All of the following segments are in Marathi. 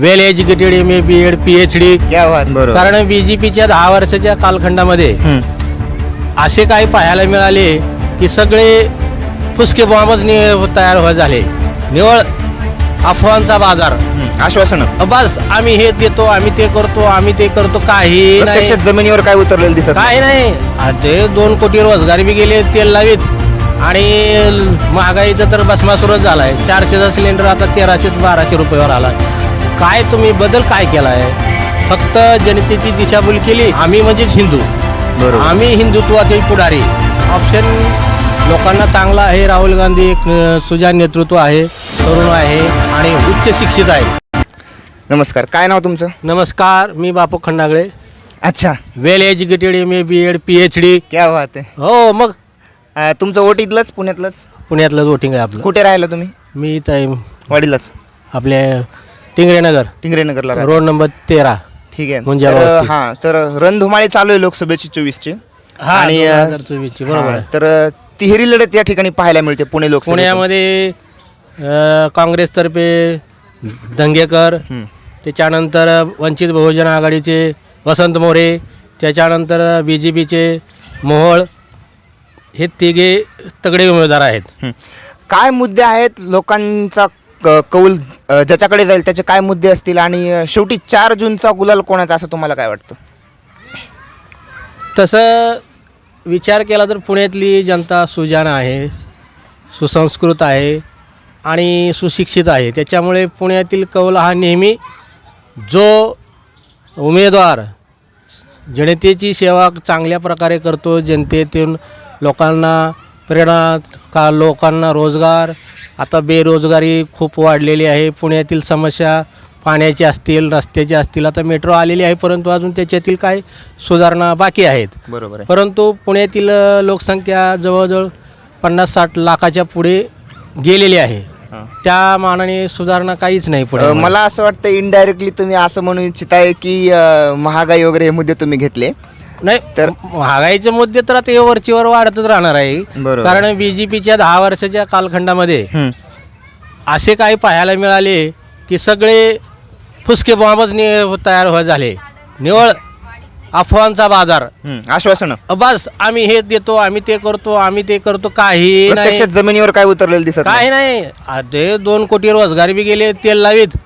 Well educated M A B Ed P H D बरोबर. कारण बीजेपीच्या दहा वर्षाच्या कालखंडामध्ये. असे काही पाहायला मिळाले की सगळे फुसके बॉम्बच नि- तयार हो- झाले. निवळ अफवांचा बाजार. आश्वासन. बस आम्ही हे देतो आम्ही ते करतो आम्ही ते करतो काही नाही. प्रत्यक्षात जमिनीवर काय उतरलेलं दिसत नाही. काय नाही. आ, ते दोन कोटी रोजगार बी गेले तेल लावीत. आणि महागाईचा तर भस्मासुरच झालाय. चारशेचा सिलेंडर आता तेराशे बाराशे रुपयावर आला काय तुम्ही बदल काय केलाय? फक्त जनतेची दिशाभूल केली आम्ही म्हणजेच हिंदू. बरोबर. आम्ही हिंदुत्वाचे पुढारी. ऑप्शन लोकांना चांगला आहे. राहुल गांधी एक अ, सुजाण नेतृत्व आहे तरुण आहे आणि उच्च शिक्षित आहे. नमस्कार. काय नाव तुमचं? नमस्कार. मी बापू खंडागळे. अच्छा. Well educated M A B Ed P H D क्या बात आहे. हो मग? अं, तुमचं वोट इथलंच पुण्यातलंच? पुण्यातलं वोटिंग आहे आपलं. कुठे राहिलं तुम्ही? मी इथं आहे. वाडीलाच. आपल्या टिंगरेनगर. टिंगरेनगरला. रोड नंबर तेरा. ठीक आहे. मुंजा तर. हा तर रणधुमाळी चालू आहे लोकसभेची चोवीसची. हा आणि, दोन अ, हजार चोवीसची, बरोबर हा, आहे. तर तिहेरी लढत या ठिकाणी पाहायला मिळते पुणे लोकसभा पुण्यामध्ये अ, काँग्रेसतर्फे दंगेकर. त्याच्यानंतर वंचित बहुजन आघाडीचे वसंत मोरे त्याच्यानंतर बी जे पीचे मोहोळ हे तिघे तगडे उमेदवार आहेत. काय मुद्दे आहेत लोकांचा क- कौल ज्याच्याकडे जाईल त्याचे काय मुद्दे असतील आणि शेवटी चार जूनचा गुलाल कोणाचा असं तुम्हाला काय वाटतं? तसं विचार केला तर पुण्यातली जनता सुजान आहे सुसंस्कृत आहे आणि सुशिक्षित आहे. त्याच्यामुळे पुण्यातील कौल हा नेहमी जो उमेदवार जनतेची सेवा चांगल्या प्रकारे करतो जनतेतून लोकांना प्रेरणा का लोकांना रोजगार आता बेरोजगारी खूप वाढलेली आहे. पुण्यातील समस्या पाण्याची असतील रस्त्याची असतील आता मेट्रो आलेली आहे परंतु अजून त्याच्यातील काही सुधारणा बाकी आहेत. बरोबर परंतु पुण्यातील लोकसंख्या जवळजवळ पन्नास साठ लाखाच्या पुढे गेलेली आहे. त्या मानाने सुधारणा काहीच नाही पुढे मला असं वाटतं इनडायरेक्टली तुम्ही असं म्हणू इच्छिताय की महागाई वगैरे हे मुद्दे तुम्ही घेतले. नाही तर महागाईचे मुद्दे तर आता हे वरचीवर वाढतच राहणार आहे. बरोबर. कारण बीजेपीच्या दहा वर्षाच्या कालखंडामध्ये हम्म. असे काही पाहायला मिळाले की सगळे फुसके बॉम्बच नि तयार हो झाले. निवळ अफवांचा बाजार. हम्म. आश्वासन. बस आम्ही हे देतो आम्ही ते करतो आम्ही ते करतो काही नाही. प्रत्यक्षात जमिनीवर काय उतरलेलं दिसत काय नाही नाही. आ, ते दोन कोटी रोजगार बी गेले तेल लावीत.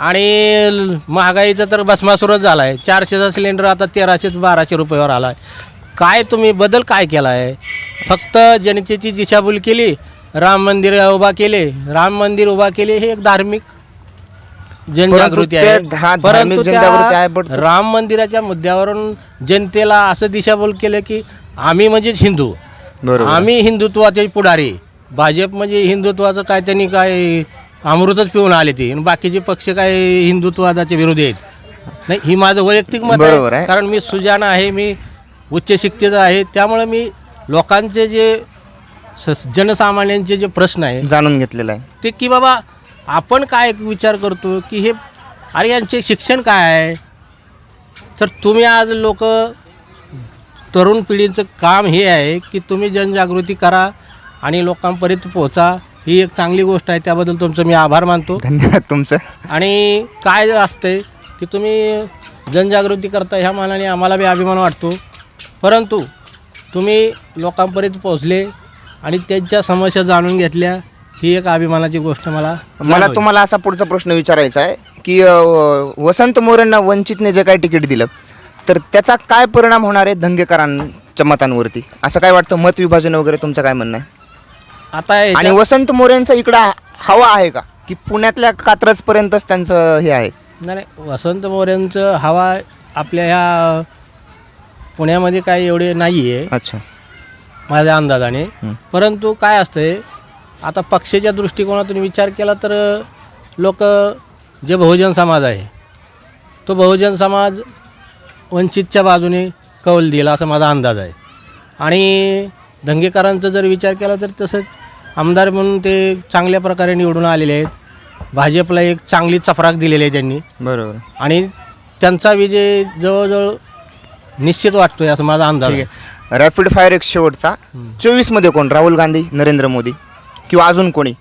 आणि महागाईचा तर भस्मासुरच झाला आहे चारशेचा सिलेंडर आता तेराशे बाराशे रुपयावर आला आहे काय तुम्ही बदल काय केला आहे फक्त जनतेची दिशाभूल केली राम मंदिर उभा केले राम मंदिर उभा केले हे एक धार्मिक जनजागृती आहे. हा, धार्मिक त्या जनजागृती आहे, but तो- राम मंदिराच्या मुद्द्यावरून जनतेला असं दिशाभूल केलं की आम्ही म्हणजेच हिंदू. आम्ही हिंदुत्वाचे पुढारी. भाजप म्हणजे हिंदुत्वाचं काय त्यांनी काय अमृतच पिऊन आले ते. आणि बाकीचे पक्ष काय हिंदुत्वादाचे विरोधी आहेत. नाही ही माझं वैयक्तिक मत बरोबर आहे. कारण मी सुजाण आहे मी उच्च शिक्षित आहे. त्यामुळे मी लोकांचे जे स- जनसामान्यांचे जे प्रश्न आहे जाणून घेतलेलं आहे. ते की बाबा आपण काय विचार करतो की हे अरे यांचे शिक्षण काय आहे? तर तुम्ही आज लोक तरुण पिढीचं काम हे आहे की तुम्ही जनजागृती करा आणि लोकांपर्यंत पोहोचा. ही एक चांगली गोष्ट आहे त्याबद्दल तुमचं मी आभार मानतो. धन्यवाद तुमचं. आणि काय असतंय की तुम्ही जनजागृती करता ह्या मानाने आम्हाला बी अभिमान वाटतो. परंतु तुम्ही लोकांपर्यंत पोहोचले आणि त्यांच्या समस्या जाणून घेतल्या ही एक अभिमानाची गोष्ट मला मला. तुम्हाला असा पुढचा प्रश्न विचारायचा आहे की अ, वसंत मोरेंना वंचितने जे काही तिकीट दिलं तर त्याचा काय परिणाम होणार आहे धंगेकरांच्या मतांवरती? असं काय वाटतं? मत विभाजन वगैरे तुमचं काय म्हणणं आहे? आता याच्या- आणि वसंत मोरेंचं इकडं हवा आहे का? की पुण्यातल्या कात्रजपर्यंतच त्यांचं हे आहे? नाही नाही, वसंत मोऱ्यांचं हवा आपल्या ह्या पुण्यामध्ये काही एवढे नाही आहे अच्छा. माझ्या अंदाजाने. हं. परंतु काय असतंय आता पक्षाच्या दृष्टिकोनातून विचार केला तर लोक जे बहुजन समाज आहे तो बहुजन समाज वंचितच्या बाजूने कौल दिला असा माझा अंदाज आहे. आणि दंगेकरांचा जर विचार केला तर तसंच आमदार म्हणून ते चांगल्या प्रकारे निवडून आलेले आहेत. भाजपला एक चांगली चपराक दिलेली आहे त्यांनी. बरोबर. आणि त्यांचा विजय जवळजवळ निश्चित वाटतोय असं माझा अंदाज आहे. रॅपिड फायर एक शेवटचा. चोवीसमध्ये कोण? राहुल गांधी नरेंद्र मोदी किंवा अजून कोणी?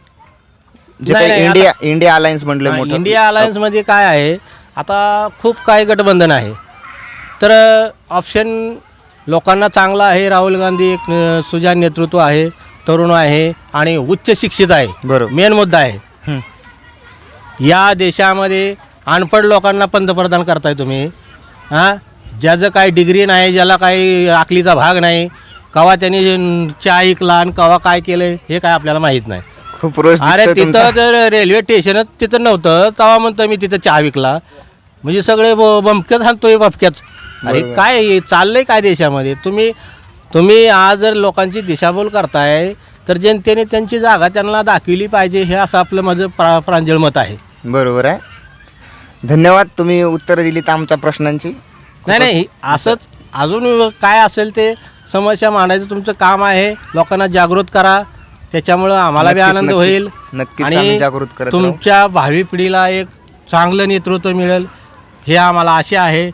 जे नाही, काही नाही, इंडिया इंडिया अलायन्स म्हटलं हा, मोठं. इंडिया अलायन्समध्ये काय आहे? आता खूप काय गठबंधन आहे. तर ऑप्शन लोकांना चांगला आहे. राहुल गांधी एक अ, सुजाण नेतृत्व आहे. तरुण आहे आणि उच्च शिक्षित आहे. बरोबर. मेन मुद्दा आहे. हं. या देशामध्ये अनपढ लोकांना पंतप्रधान करताय तुम्ही. हां? ज्याचं काही डिग्री नाही ज्याला काही आकलीचा भाग नाही कवा त्यांनी चहा ऐकला आणि कवा काय केलं हे काय आपल्याला माहीत नाही. खूप अरे दिसतोय तिथं तुमचा. जर रेल्वे स्टेशनच तिथं नव्हतं तेव्हा म्हणतो मी तिथं चहा विकला म्हणजे सगळे ब- बमक्याच हाणतोय बमक्याच अरे. काय हे चाललंय काय देशामध्ये? तुम्ही तुम्ही आज जर लोकांची दिशाभूल करताय तर जनतेने त्यांची जागा त्यांना दाखविली पाहिजे हे असं आपलं माझं प्रा प्रांजळ मत आहे. बरोबर आहे. धन्यवाद तुम्ही उत्तरं दिलीत आमच्या प्रश्नांची. नाही नाही असंच अजून काय असेल ते समस्या मांडायचं तुमचं काम आहे. लोकांना जागृत करा. त्याच्यामुळं आम्हाला बी आनंद. होईल. नक्कीच आम्ही जागृत राहू. तुमच्या भावी पिढीला एक चांगलं नेतृत्व मिळेल हे आम्हाला आशा आहे.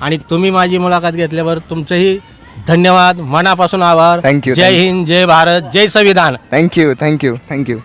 आणि तुम्ही माझी मुलाखत घेतल्यावर तुमचंही धन्यवाद मनापासून आभार. You, जय. हिंद जय भारत जय संविधान. Thank you thank you thank you